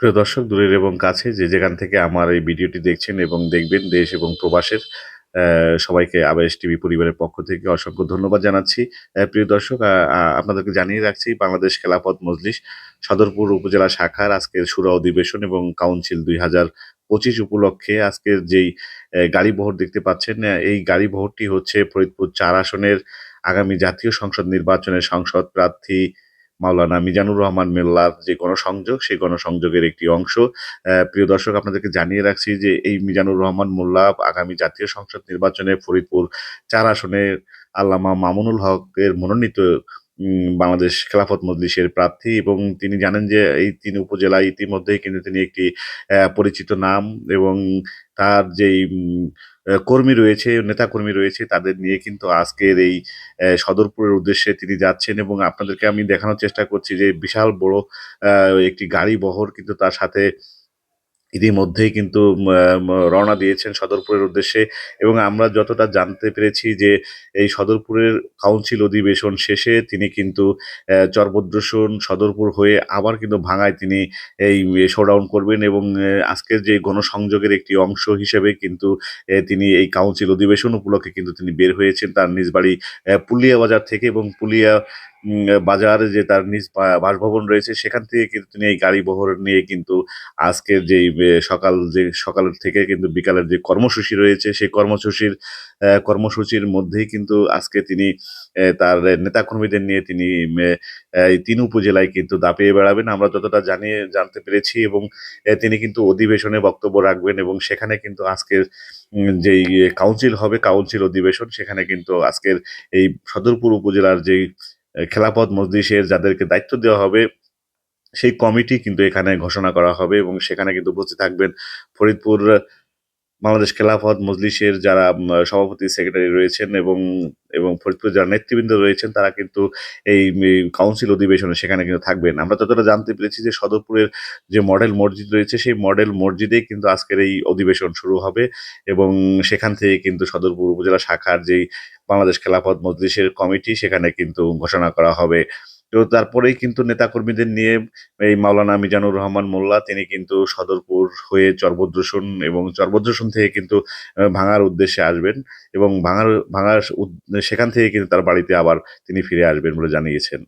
প্রিয় দর্শক, দূরের এবং কাছে যে যেখান থেকে আমার এই ভিডিওটি দেখছেন এবং দেখবেন, দেশ এবং প্রবাসের সবাইকে আবেশ টিভি পরিবারের পক্ষ থেকে অসংখ্য ধন্যবাদ জানাচ্ছি। প্রিয় দর্শক আপনাদেরকে জানিয়ে রাখছি, বাংলাদেশ খেলাপথ মজলিস সদরপুর উপজেলা শাখার আজকের সুরা অধিবেশন এবং কাউন্সিল দুই হাজার পঁচিশ উপলক্ষে আজকের যেই গাড়ি বহর দেখতে পাচ্ছেন এই গাড়ি বহরটি হচ্ছে ফরিদপুর চার আসনের আগামী জাতীয় সংসদ নির্বাচনের সংসদ প্রার্থী মাওলানা মিজানুর রহমান মেল্লার যে গণসংযোগ, সেই গণসংযোগের একটি অংশ। প্রিয় দর্শক, আপনাদেরকে জানিয়ে রাখছি যে এই মিজানুর রহমান মোল্লা আগামী জাতীয় সংসদ নির্বাচনে ফরিদপুর চার আসনে আল্লামা মামুনুল হকের মনোনীত বাংলাদেশ খেলাফত মজলিসের প্রার্থী এবং তিনি জানেন যে এই তিন উপজেলায় ইতিমধ্যেই কিন্তু তিনি একটি পরিচিত নাম এবং তার যেই কর্মী রয়েছে, নেতাকর্মী রয়েছে তাদের নিয়ে কিন্তু আজকের এই সদরপুরের উদ্দেশ্যে তিনি যাচ্ছেন এবং আপনাদেরকে আমি দেখানোর চেষ্টা করছি যে বিশাল বড় একটি গাড়ি বহর কিন্তু তার সাথে ইতিমধ্যেই কিন্তু রওনা দিয়েছেন সদরপুরের উদ্দেশ্যে এবং আমরা যতটা জানতে পেরেছি যে এই সদরপুরের কাউন্সিল অধিবেশন শেষে তিনি কিন্তু চরভদ্রসন সদরপুর হয়ে আবার কিন্তু ভাঙায় তিনি এই শোডাউন করবেন এবং আজকের যে গণসংযোগের একটি অংশ হিসেবে কিন্তু তিনি এই কাউন্সিল অধিবেশন উপলক্ষে কিন্তু তিনি বের হয়েছেন তার নিজ বাড়ি পুলিয়া বাজার থেকে এবং পুলিয়া বাজার যে তার নিজ বাসভবন রয়েছে, সেখান থেকে কিন্তু তিনি এই গাড়ি বহর নিয়ে কিন্তু আজকের যেই সকাল যে, সকালের থেকে কিন্তু বিকালের যে কর্মসূচি রয়েছে, সেই কর্মসূচির কর্মসূচির মধ্যেই কিন্তু আজকে তিনি তার নেতাকর্মীদের নিয়ে তিনি তিন উপজেলায় কিন্তু দাপিয়ে বেড়াবেন। আমরা যতটা জানিয়ে জানতে পেরেছি এবং তিনি কিন্তু অধিবেশনে বক্তব্য রাখবেন এবং সেখানে কিন্তু আজকের যেই কাউন্সিল হবে, কাউন্সিল অধিবেশন, সেখানে কিন্তু আজকের এই সদরপুর উপজেলার যেই খেলাপথ মজলিসের যাদেরকে দায়িত্ব দেওয়া হবে, সেই কমিটি কিন্তু এখানে ঘোষণা করা হবে এবং সেখানে কিন্তু উপস্থিত থাকবেন ফরিদপুর বাংলাদেশ খেলাফত মজলিসের যারা সভাপতি, সেক্রেটারি রয়েছেন এবং এবং ফরিদপুর যারা নেতৃবৃন্দ রয়েছেন, তারা কিন্তু এই কাউন্সিল অধিবেশনে সেখানে কিন্তু থাকবেন। আমরা ততটা জানতে পেরেছি যে সদরপুরের যে মডেল মসজিদ রয়েছে, সেই মডেল মসজিদেই কিন্তু আজকের এই অধিবেশন শুরু হবে এবং সেখান থেকে কিন্তু সদরপুর উপজেলা শাখার যেই বাংলাদেশ খেলাফত মজলিসের কমিটি সেখানে কিন্তু ঘোষণা করা হবে। তো তারপরেই কিন্তু নেতাকর্মীদের নিয়ে এই মাওলানা মিজানুর রহমান মোল্লা, তিনি কিন্তু সদরপুর হয়ে চর্বদূষণ এবং চরভদ্রসন থেকে কিন্তু ভাঙার উদ্দেশ্যে আসবেন এবং ভাঙার ভাঙার সেখান থেকে কিন্তু তার বাড়িতে আবার তিনি ফিরে আসবেন বলে জানিয়েছেন।